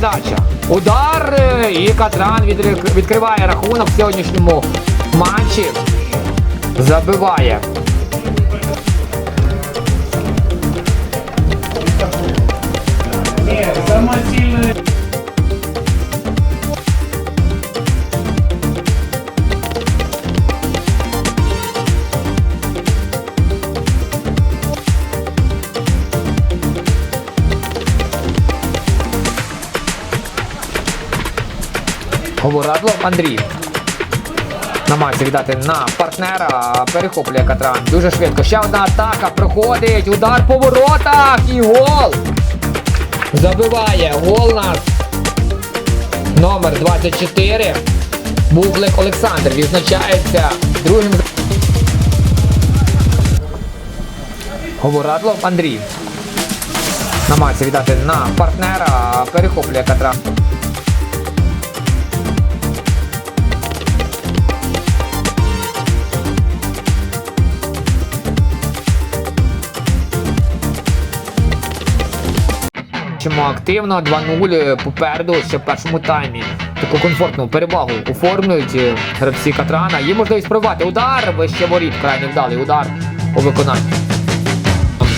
Передача. Удар е, і Катран відкриває рахунок в сьогоднішньому матчі. Забиває. Говорадлов Андрій. Намагається віддати на партнера. Перехоплює Катран. Дуже швидко. Ще одна атака. Проходить. Удар по воротах. І гол. Забиває. Гол нас. Номер 24. Бублик Олександр відзначається другим. Говорадлов Андрій. Намагається віддати на партнера. Перехоплює Катран. Чому активно 2-0 попереду ще в першому таймі. Таку комфортну перевагу оформлюють е, гравці Катрана. Є можливість пробувати удар, вище воріт, крайне вдалий удар у виконанні.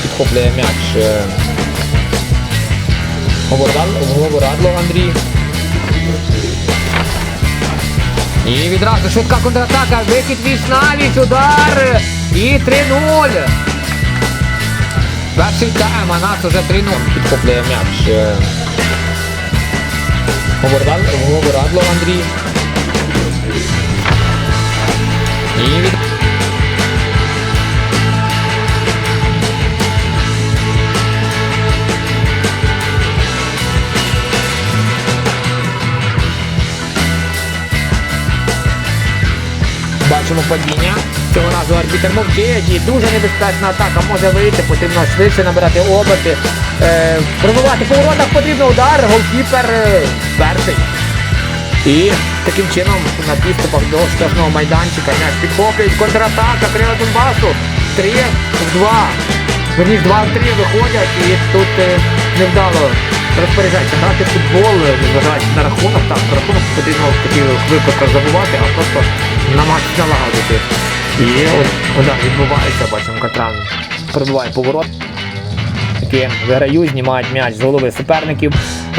Підхоплює м'яч. е, Говорадло Говорадло Андрій. І відразу швидка контратака. Вихід віч навіть, удар. І 3-0. Перший тайм, а нас уже 3-0 підхоплює м'яч. е, Говорадло Андрій. І від... Бачимо падіння. Цього разу арбітер мовчить і дуже небезпечна атака може вийти, потрібно швидше набирати оберти. Е, пробивати по воротах потрібно удар, голкіпер е, перший. І таким чином на підступах до штрафного майданчика м'яч підхоплюють, контратака, крила Донбасу. 3 в 2. Верніше 2 в 3 виходять і тут е, невдало розпоряджається грати в футбол, незважаючи на рахунок. Так, рахунок потрібно в таких випадках забувати, а просто намагатися налагодити. І удар відбувається, бачимо, Катран пробиває поворот. Які виграють, знімають м'яч з голови суперників.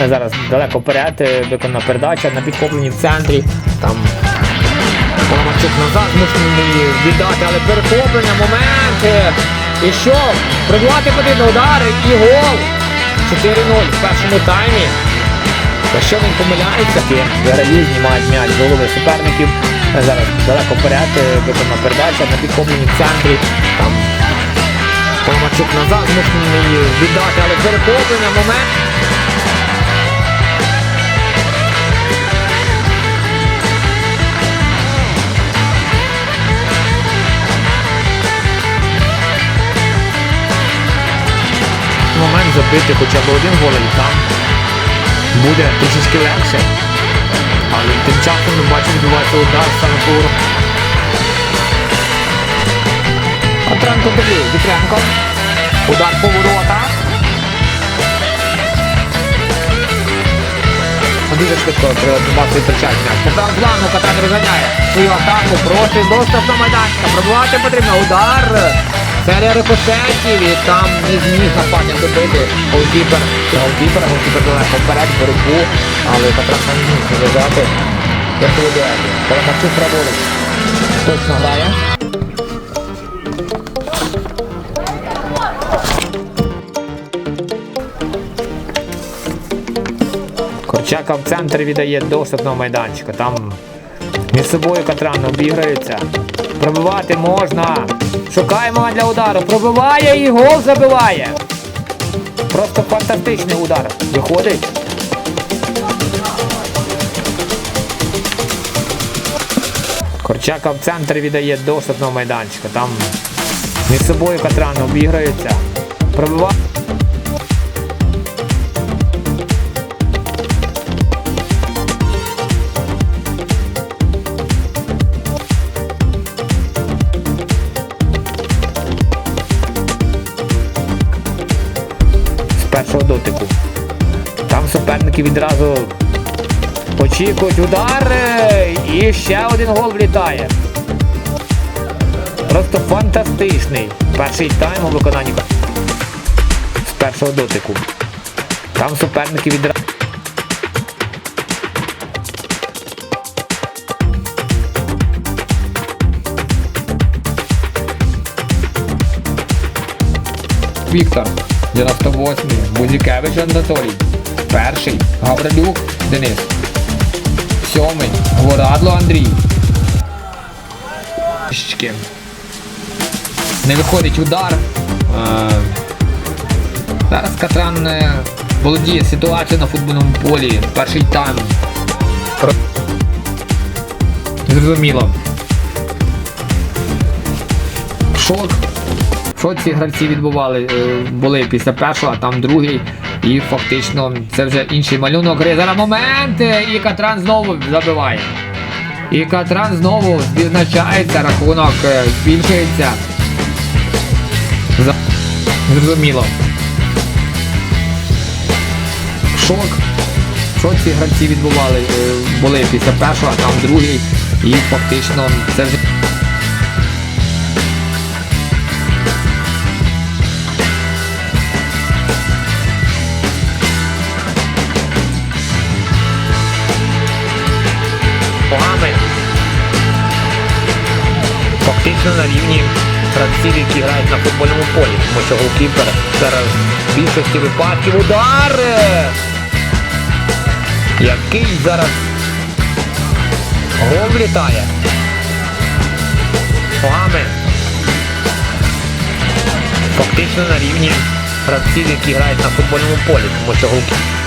Е, Зараз далеко вперед, е, виконана передача на підхопленні в центрі. Там Паламарчук назад змушений віддати, але перехоплення, момент. е, І що? Пробивати потрібно удари і гол. 4-0 в першому таймі. Якщо він помиляється, виграють, знімають м'яч з голови суперників. Е, Зараз далеко вперед, е, виконана передача на підхопленні в центрі. Там Паламарчук назад змушений віддати, але перехоплення, момент. Момент забити хоча б один гол і там буде трішечки легше. Але тим часом ми бачимо, відбувається удар саме по воротах. Петренко далі, Вітренко. Удар по воротах. Дуже швидко втрачають м'яч. Тепер плану Катран розганяє свою атаку, просить до штрафного майданчика. Пробивати потрібно. Удар. Серія рикошетів і там не зміг нападник добити. Голкіпер. Голкіпер, голкіпер далеко вперед, в боротьбу. Але Катран не зміг зав'язати. Як дуель. Паламарчук праворуч. Точно грає. Корчака в центрі віддає до штрафного майданчика. Там між собою Катран обіграються. Пробивати можна. Шукаємо для удару. Пробиває і гол забиває. Просто фантастичний удар. Виходить. Корчака в центрі віддає до штрафного майданчика. Там між собою Катран обіграються. Пробиває. Дотику. Там суперники відразу очікують удар і ще один гол влітає. Просто фантастичний перший тайм у виконанні з першого дотику. Там суперники відразу. Віктор, 98, Бузікевич Анатолій, перший, Гаврилюк Денис, сьомий, Гворадло Андрій. Не виходить удар. Е, Зараз Катран е, володіє ситуацією на футбольному полі. Перший тайм. Зрозуміло. Шок. Що ці гравці відбували е, були після першого, а там другий. І фактично це вже інший малюнок гри. Зараз момент. е, І Катран знову забиває. І Катран знову відзначається, рахунок е, збільшується. Зрозуміло. Шок. Що ці гравці відбували були після першого, а там другий. І фактично це вже. Фактично на рівні гравців, які грають на футбольному полі, тому що голкіпер зараз в більшості випадків удар. Який зараз гол влітає. Погами. Фактично на рівні гравців, які грають на футбольному полі, тому що голкіпер.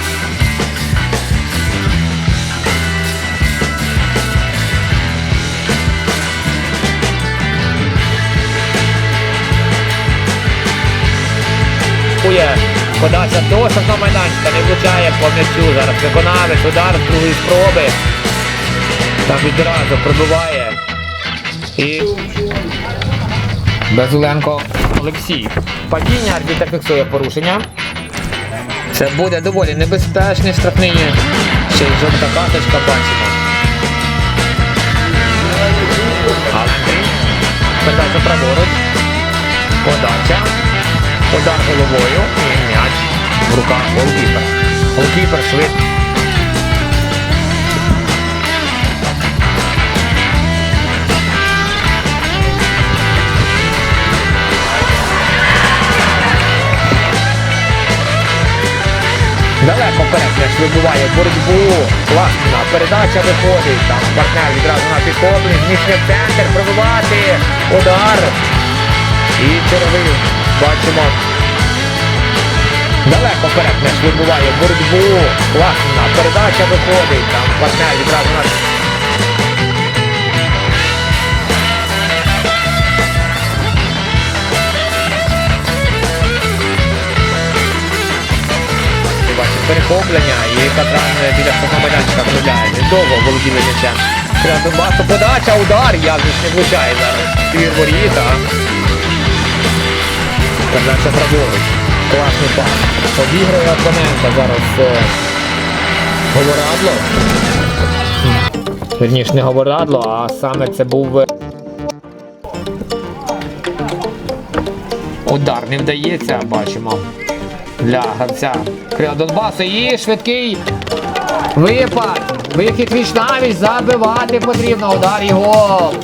Кує подача до штрафного майданчика, не влучає по. Зараз виконавець, удар з другої спроби. Там відразу пробиває. І Безуленко Олексій. Падіння арбітр фіксує порушення. Це буде доволі небезпечний штрафний. Ще й жовта карточка бачимо. Алендрій. Передача праворуч. Подача. Удар головою і м'яч в руках голкіпера. Голкіпер швидко. Далеко вперед м'яч вибиває боротьбу. Класна передача виходить. Там партнер відразу на підхопленні. В центр, пробивати. Удар. І черговий бачимо. Далеко вперед м'яч вибиває боротьбу. Класна передача виходить. Там партнер відразу на перехоплення і Катран біля свого майданчика виробляє. Він довго володіє м'ячем. Треба Донбасу подача, удар, я вже не влучає зараз. Твір воріта. Передача праворуч. Класний пас. Обіграє опонента зараз е, Говорадло. Верніше не Говорадло, а саме це був е, удар не вдається, бачимо. Для гравця Крила Донбасу і швидкий випад. Вихід віч навіч забивати потрібно. Удар і гол.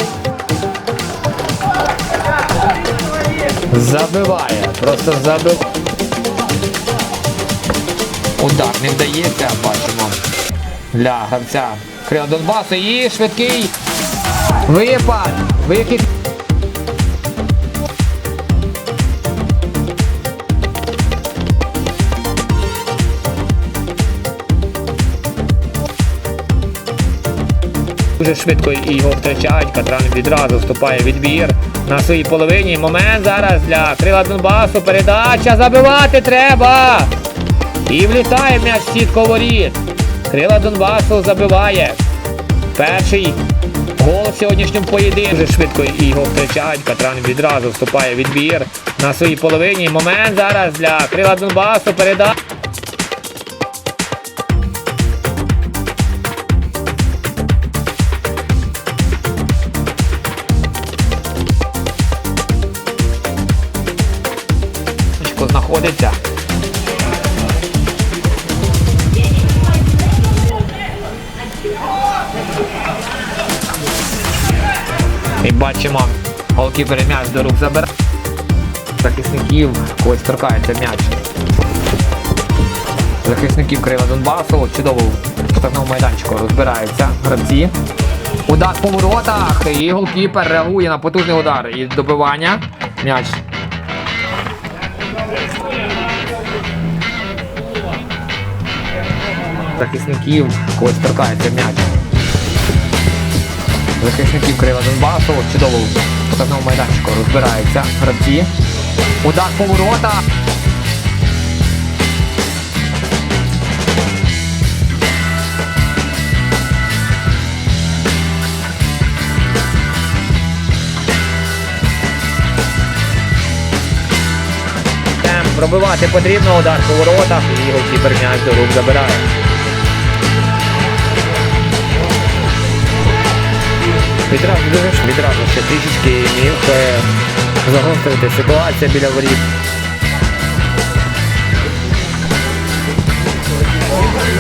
Забиває. Просто забив. Удар не вдається, бачимо. Для гравця Крила Донбасу і швидкий випад. Вихід. Дуже швидко його втрачають. Катран відразу вступає в відбір на своїй половині. Момент зараз для крила Донбасу. Передача забивати треба. І влітає м'яч в воріт. Крила Донбасу забиває. Перший Гол в сьогоднішньому поєдинку. Дуже швидко його втрачають. Катран відразу вступає в відбір на своїй половині. Момент зараз для крила Донбасу. Переда. Знаходиться. І бачимо, голкіпер м'яч до рук забирає. Захисників когось торкається м'яч. Захисників Крила Донбасу чудово в штрафному майданчику розбираються гравці. Удар по воротах. І голкіпер реагує на потужний удар. І добивання. М'яч. Захисників когось торкається м'яч. Захисників Крива Донбасу чудово в майданчику розбираються гравці. Удар по пробивати потрібно, удар по воротах і голкіпер м'яч до рук забирає. Відразу відразу ще трішечки міг е, загострити ситуація біля воріт.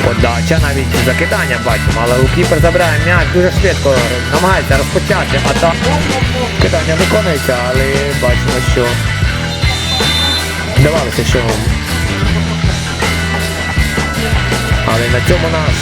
Подача, навіть закидання бачимо, але у Кіпер забирає м'яч дуже швидко, намагається розпочати атаку. Кидання виконується, але бачимо, що здавалося, що. Але на цьому наш